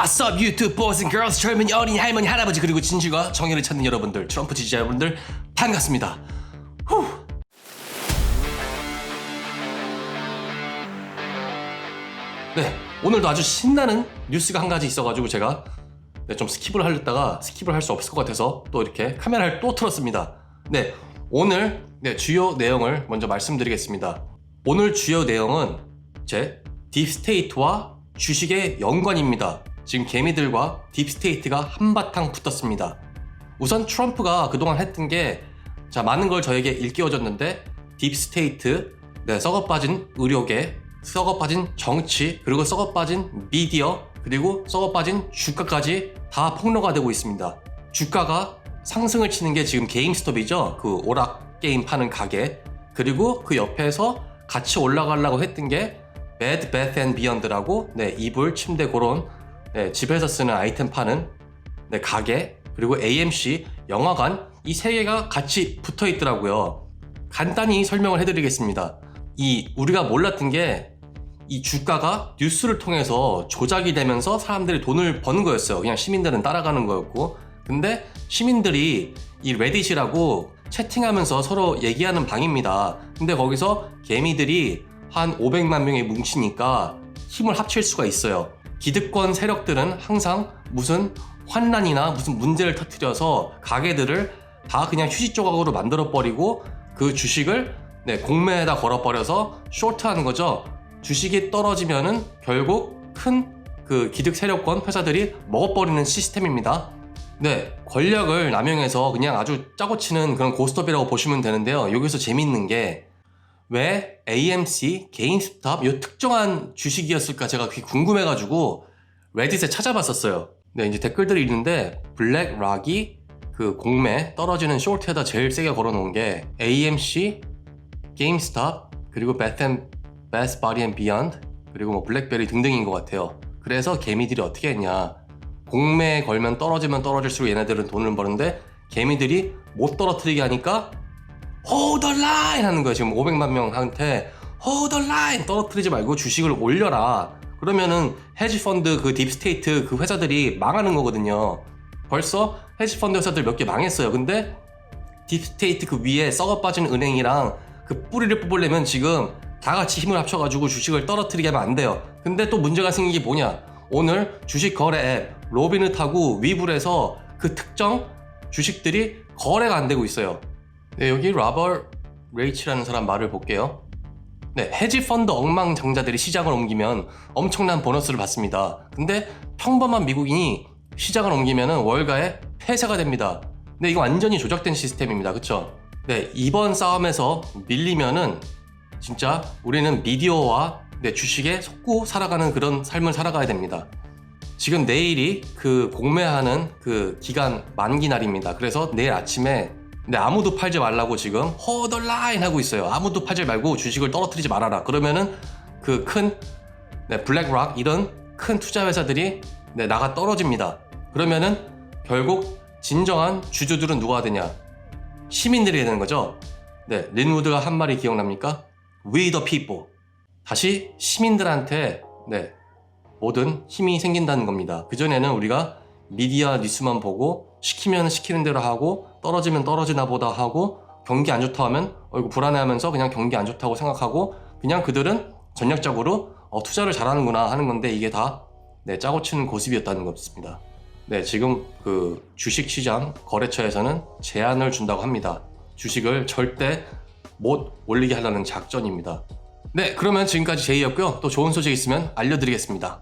What's up YouTube boys and girls 젊은 어린 할머니 할아버지 그리고 진실과 정의를 찾는 여러분들 트럼프 지지자 여러분들 반갑습니다 후. 네 오늘도 아주 신나는 뉴스가 한 가지 있어가지고 제가 네, 좀 스킵을 하려다가 스킵을 할 수 없을 것 같아서 또 이렇게 카메라를 또 틀었습니다 네 오늘 네, 주요 내용을 먼저 말씀드리겠습니다 오늘 주요 내용은 제 딥스테이트와 주식의 연관입니다. 지금 개미들과 딥스테이트가 한바탕 붙었습니다. 우선 트럼프가 그동안 했던 게, 자, 많은 걸 저에게 일깨워줬는데, 딥스테이트, 네, 썩어 빠진 의료계, 썩어 빠진 정치, 그리고 썩어 빠진 미디어, 그리고 썩어 빠진 주가까지 다 폭로가 되고 있습니다. 주가가 상승을 치는 게 지금 게임스톱이죠. 그 오락 게임 파는 가게. 그리고 그 옆에서 같이 올라가려고 했던 게 Bath and Beyond라고 네, 이불, 침대 그런 네, 집에서 쓰는 아이템 파는 네, 가게 그리고 AMC, 영화관 이 세 개가 같이 붙어 있더라고요. 간단히 설명을 해드리겠습니다. 이 우리가 몰랐던 게 이 주가가 뉴스를 통해서 조작이 되면서 사람들이 돈을 버는 거였어요. 그냥 시민들은 따라가는 거였고. 근데 시민들이 이 레딧이라고 채팅하면서 서로 얘기하는 방입니다. 근데 거기서 개미들이 한 500만 명이 뭉치니까 힘을 합칠 수가 있어요. 기득권 세력들은 항상 무슨 환란이나 무슨 문제를 터뜨려서 가게들을 다 그냥 휴지 조각으로 만들어 버리고 그 주식을 네, 공매에다 걸어 버려서 쇼트하는 거죠. 주식이 떨어지면은 결국 큰 그 기득 세력권 회사들이 먹어버리는 시스템입니다. 네, 권력을 남용해서 그냥 아주 짜고 치는 그런 고스톱이라고 보시면 되는데요. 여기서 재밌는 게 왜 AMC, 게임스톱 이 특정한 주식이었을까 제가 그게 궁금해가지고 레딧에 찾아봤었어요. 네, 이제 댓글들이 있는데 블랙락이 그 공매 떨어지는 쇼트에다 제일 세게 걸어놓은 게 AMC, 게임스톱 그리고 베텐 베스트 바디 앤 비욘드 그리고 뭐 블랙베리 등등인 것 같아요. 그래서 개미들이 어떻게 했냐? 공매에 걸면 떨어지면 떨어질수록 얘네들은 돈을 버는데 개미들이 못 떨어뜨리게 하니까 hold the line 하는 거예요. 지금 500만 명한테 hold the line 떨어뜨리지 말고 주식을 올려라. 그러면은 헤지펀드 그 딥스테이트 그 회사들이 망하는 거거든요. 벌써 헤지펀드 회사들 몇 개 망했어요. 근데 딥스테이트 그 위에 썩어 빠진 은행이랑 그 뿌리를 뽑으려면 지금 다 같이 힘을 합쳐가지고 주식을 떨어뜨리게 하면 안 돼요. 근데 또 문제가 생긴 게 뭐냐? 오늘 주식 거래 앱 로비넷하고 위불에서 그 특정 주식들이 거래가 안 되고 있어요. 네, 여기 라버 레이치라는 사람 말을 볼게요. 네, 헤지 펀드 억망정자들이 시장을 옮기면 엄청난 보너스를 받습니다. 근데 평범한 미국인이 시장을 옮기면 월가의 폐쇄가 됩니다. 네, 이거 완전히 조작된 시스템입니다. 그쵸? 네, 이번 싸움에서 밀리면은 진짜 우리는 미디어와 네, 주식에 속고 살아가는 그런 삶을 살아가야 됩니다. 지금 내일이 그 공매하는 그 기간 만기 날입니다. 그래서 내일 아침에 근데 아무도 팔지 말라고 지금 허덜라인 하고 있어요. 아무도 팔지 말고 주식을 떨어뜨리지 말아라. 그러면은 그큰 네, 블랙락 이런 큰 투자 회사들이 네, 나가 떨어집니다. 그러면은 결국 진정한 주주들은 누가 되냐? 시민들이 되는 거죠. 네, 린우드가 한 말이 기억납니까? We the people. 다시 시민들한테 네, 모든 힘이 생긴다는 겁니다. 그전에는 우리가 미디어 뉴스만 보고 시키면 시키는 대로 하고 떨어지면 떨어지나 보다 하고 경기 안 좋다 하면 어이구 불안해하면서 그냥 경기 안 좋다고 생각하고 그냥 그들은 전략적으로 어, 투자를 잘하는구나 하는 건데 이게 다 네, 짜고 치는 고습이었다는 것입니다. 네, 지금 그 주식시장 거래처에서는 제한을 준다고 합니다. 주식을 절대 못 올리게 하려는 작전입니다. 네, 그러면 지금까지 제이였고요. 또 좋은 소식 있으면 알려드리겠습니다.